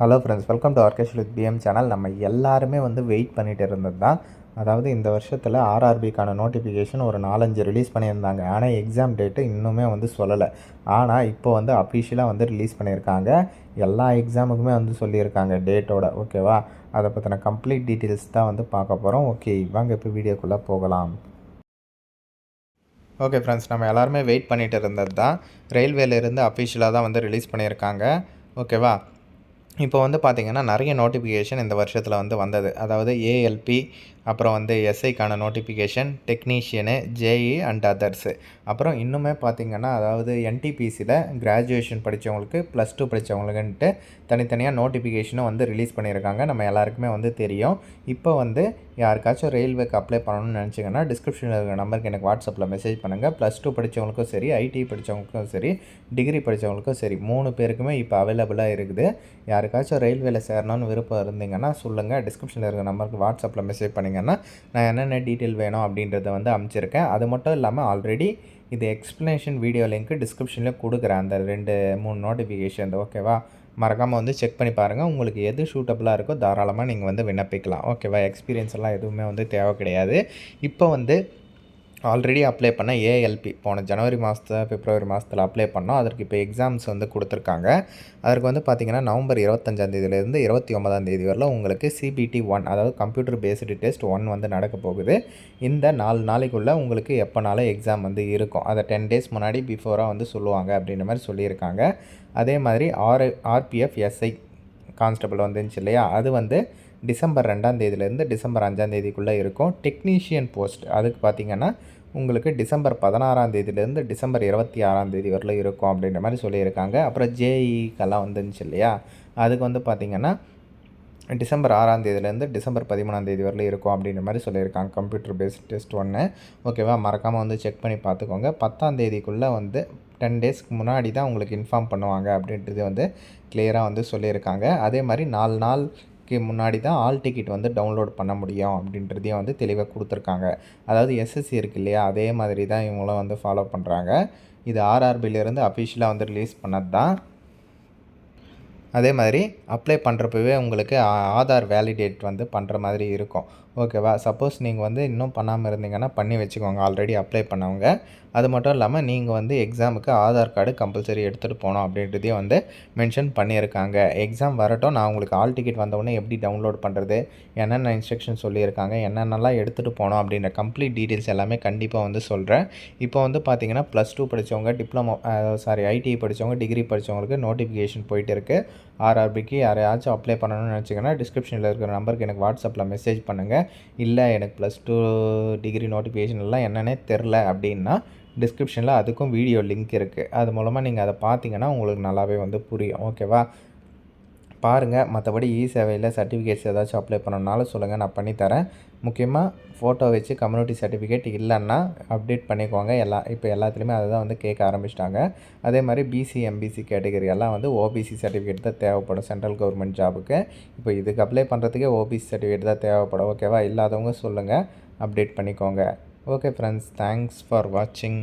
Hello friends welcome to ஆர்கேஷ் with PM channel நம்ம எல்லாருமே வந்து வெயிட் பண்ணிட்டு இருந்தது தான். அதாவது இந்த வருஷத்தில் ஆர்ஆர்பிக்கான நோட்டிஃபிகேஷன் ஒரு நாலஞ்சு ரிலீஸ் பண்ணியிருந்தாங்க. ஆனால் எக்ஸாம் டேட்டு இன்னுமே வந்து சொல்லலை. ஆனால் இப்போ வந்து அஃபிஷியலாக வந்து ரிலீஸ் பண்ணியிருக்காங்க. எல்லா எக்ஸாமுக்குமே வந்து சொல்லியிருக்காங்க டேட்டோட ஓகேவா அதை பற்றின கம்ப்ளீட் டீட்டெயில்ஸ் தான் வந்து பார்க்க போகிறோம் ஓகே வாங்க இப்போ வீடியோக்குள்ளே போகலாம். ஓகே ஃப்ரெண்ட்ஸ் நம்ம எல்லாருமே வெயிட் பண்ணிட்டு இருந்தது தான். ரயில்வேலேருந்து அஃபிஷியலாக தான் வந்து ரிலீஸ் பண்ணியிருக்காங்க. ஓகேவா இப்போ வந்து பார்த்திங்கன்னா நிறைய நோட்டிஃபிகேஷன் இந்த வருஷத்தில் வந்து வந்தது. அதாவது ஏஎல்பி அப்புறம் வந்து எஸ்ஐக்கான notification technician JE and others அப்புறம் இன்னுமே பார்த்திங்கன்னா அதாவது என்டிபிசியில் கிராஜுவேஷன் படித்தவங்களுக்கு ப்ளஸ் டூ படித்தவங்களுக்குன்ட்டு தனித்தனியாக நோட்டிஃபிகேஷனும் வந்து ரிலீஸ் பண்ணியிருக்காங்க. நம்ம எல்லாருக்குமே வந்து தெரியும். இப்போ வந்து யாருக்காச்சும் ரயில்வேக்கு அப்ளை பண்ணணும்னு நினச்சிங்கன்னா டிஸ்கிரிப்ஷனில் இருக்கிற நம்பருக்கு எனக்கு வாட்ஸ்அப்பில் மெசேஜ் பண்ணுங்கள் ப்ளஸ் டூ படித்தவங்களுக்கும் சரி ஐடி படித்தவங்களுக்கும் சரி டிகிரி படித்தவங்களுக்கும் சரி மூணு பேருக்குமே இப்போ அவைலபிளாக இருக்குது. யாருக்காச்சும் ரயில்வேல சேரணும்னு விருப்பம் இருந்தீங்கன்னா சொல்லுங்கள் டிஸ்கிரிப்ஷனில் இருக்கிற நம்பருக்கு வாட்ஸ்அப்பில் மெசேஜ் பண்ணிங்கன்னா நான் என்னென்ன டீட்டெயில் வேணும் அப்படின்றத வந்து அமைச்சிருக்கேன். அது மட்டும் இல்லாமல் ஆல்ரெடி இது எக்ஸ்ப்ளனேஷன் வீடியோ லிங்க் டிஸ்கிரிப்ஷனில் கொடுக்குறேன். அந்த ரெண்டு மூணு நோட்டிஃபிகேஷன் ஓகேவா மறக்காமல் வந்து செக் பண்ணி பாருங்கள் உங்களுக்கு எது சூட்டபுளாக இருக்கோ தாராளமாக நீங்கள் வந்து விண்ணப்பிக்கலாம். ஓகேவா எக்ஸ்பீரியன்ஸ் எல்லாம் எதுவுமே வந்து தேவை கிடையாது. இப்போ வந்து ஆல்ரெடி அப்ளை பண்ண ஏஎல்பி போன ஜனவரி மாதத்தில் பிப்ரவரி மாதத்தில் அப்ளை பண்ணோம். அதற்கு இப்போ எக்ஸாம்ஸ் வந்து கொடுத்துருக்காங்க. அதற்கு வந்து பார்த்திங்கன்னா நவம்பர் இருபத்தஞ்சாந்தேதியிலேருந்து இருபத்தி ஒன்பதாம் தேதி வரலாம் உங்களுக்கு சிபிடி ஒன் அதாவது கம்ப்யூட்டர் பேஸ்டு டெஸ்ட் ஒன் வந்து நடக்க போகுது. இந்த நாலு நாளைக்குள்ளே உங்களுக்கு எப்போனாலும் எக்ஸாம் வந்து இருக்கும். அதை டென் டேஸ் முன்னாடி பிஃபோராக வந்து சொல்லுவாங்க அப்படின்ற மாதிரி சொல்லியிருக்காங்க. அதே மாதிரி ஆர் ஆர்பிஎஃப் எஸ்ஐ கான்ஸ்டபிள் வந்துருந்துச்சு இல்லையா? அது வந்து டிசம்பர் ரெண்டாம் தேதியிலேருந்து டிசம்பர் அஞ்சாம் தேதிக்குள்ளே இருக்கும். டெக்னீஷியன் போஸ்ட் அதுக்கு பார்த்திங்கன்னா உங்களுக்கு டிசம்பர் பதினாறாம் தேதியிலேருந்து டிசம்பர் இருபத்தி ஆறாம் தேதி வரலும் இருக்கும் அப்படின்ற மாதிரி சொல்லியிருக்காங்க. அப்புறம் ஜேஇக்கெல்லாம் வந்துருந்துச்சு இல்லையா? அதுக்கு வந்து பார்த்திங்கன்னா டிசம்பர் ஆறாம் தேதியிலேருந்து டிசம்பர் பதிமூணாம் தேதி வரலும் இருக்கும் அப்படின்ற மாதிரி சொல்லியிருக்காங்க. கம்ப்யூட்டர் பேஸ்ட் டெஸ்ட் ஒன்று ஓகேவா மறக்காமல் வந்து செக் பண்ணி பார்த்துக்கோங்க. பத்தாம் தேதிக்குள்ளே வந்து டென் டேஸ்க்கு முன்னாடி தான் உங்களுக்கு இன்ஃபார்ம் பண்ணுவாங்க அப்படின்றது வந்து கிளியராக வந்து சொல்லியிருக்காங்க. அதே மாதிரி நாலு நாள் முன்னாடி தான் ஆல் டிக்கெட் வந்து டவுன்லோட் பண்ண முடியும் அப்படின்றதையும் வந்து தெளிவாக கொடுத்துருக்காங்க. அதாவது எஸ்எஸ்சி இருக்கு இல்லையா? அதே மாதிரி தான் இவங்களும் வந்து ஃபாலோ பண்ணுறாங்க இது ஆர்ஆர்பிலேருந்து அஃபிஷியலாக வந்து ரிலீஸ் பண்ணது தான் அதே மாதிரி அப்ளை பண்ணுறப்பவே உங்களுக்கு ஆதார் வேலிடேட் வந்து பண்ணுற மாதிரி இருக்கும். ஓகேவா சப்போஸ் நீங்கள் வந்து இன்னும் பண்ணாமல் இருந்தீங்கன்னா பண்ணி வச்சுக்கோங்க. ஆல்ரெடி அப்ளை பண்ணவங்க. அது மட்டும் இல்லாமல் நீங்கள் வந்து எக்ஸாமுக்கு ஆதார் கார்டு கம்பல்சரி எடுத்துகிட்டு போகணும் அப்படின்றதையும் வந்து மென்ஷன் பண்ணியிருக்காங்க. எக்ஸாம் வரட்டும். நான் உங்களுக்கு ஆல் டிக்கெட் வந்தவுடனே எப்படி டவுன்லோட் பண்ணுறது என்னென்ன இன்ஸ்ட்ரக்ஷன் சொல்லியிருக்காங்க என்னென்னலாம் எடுத்துகிட்டு போகணும் அப்படின்ற கம்ப்ளீட் டீட்டெயில்ஸ் எல்லாமே கண்டிப்பாக வந்து சொல்கிறேன் இப்போ வந்து பார்த்தீங்கன்னா ப்ளஸ் டூ படித்தவங்க டிப்ளமோ சாரி ஐடிஐ படித்தவங்க டிகிரி படித்தவங்களுக்கு நோட்டிஃபிகேஷன் போயிட்டு இருக்குது ஆர்ஆர்பிக்கு யாரையாச்சும் அப்ளை பண்ணணும்னு நினச்சிங்கன்னா டிஸ்கிரிப்ஷனில் இருக்கிற நம்பருக்கு எனக்கு வாட்ஸ்அப்பில் மெசேஜ் பண்ணுங்கள் இல்லை எனக்கு ப்ளஸ் டூ டிகிரி நோட்டிஃபிகேஷன் எல்லாம் என்னென்னே தெரில அப்படின்னா டிஸ்கிரிப்ஷனில் அதுக்கும் வீடியோ லிங்க் இருக்குது அது மூலமாக நீங்கள் அதை பார்த்தீங்கன்னா உங்களுக்கு நல்லாவே வந்து புரியும். ஓகேவா பாருங்கள் மற்றபடி இ சேவையில் சர்டிஃபிகேட்ஸ் ஏதாச்சும் அப்ளை பண்ணணுனாலும் சொல்லுங்கள் நான் பண்ணித்தரேன் முக்கியமாக ஃபோட்டோ வச்சு கம்யூனிட்டி சர்டிஃபிகேட் இல்லைன்னா அப்டேட் பண்ணிக்கோங்க. எல்லா இப்போ எல்லாத்துலேயுமே அதை தான் வந்து கேட்க ஆரம்பிச்சிட்டாங்க. அதே மாதிரி பிசி எம்பிசி கேட்டகரி எல்லாம் வந்து ஓபிசி சர்டிஃபிகேட் தான் தேவைப்படும். சென்ட்ரல் கவர்மெண்ட் ஜாபுக்கு இப்போ இதுக்கு அப்ளை பண்ணுறதுக்கே ஓபிசி சர்டிஃபிகேட் தான் தேவைப்படும். ஓகேவா இல்லாதவங்க சொல்லுங்கள் அப்டேட் பண்ணிக்கோங்க. ஓகே ஃப்ரெண்ட்ஸ் தேங்க்ஸ் ஃபார் வாட்சிங்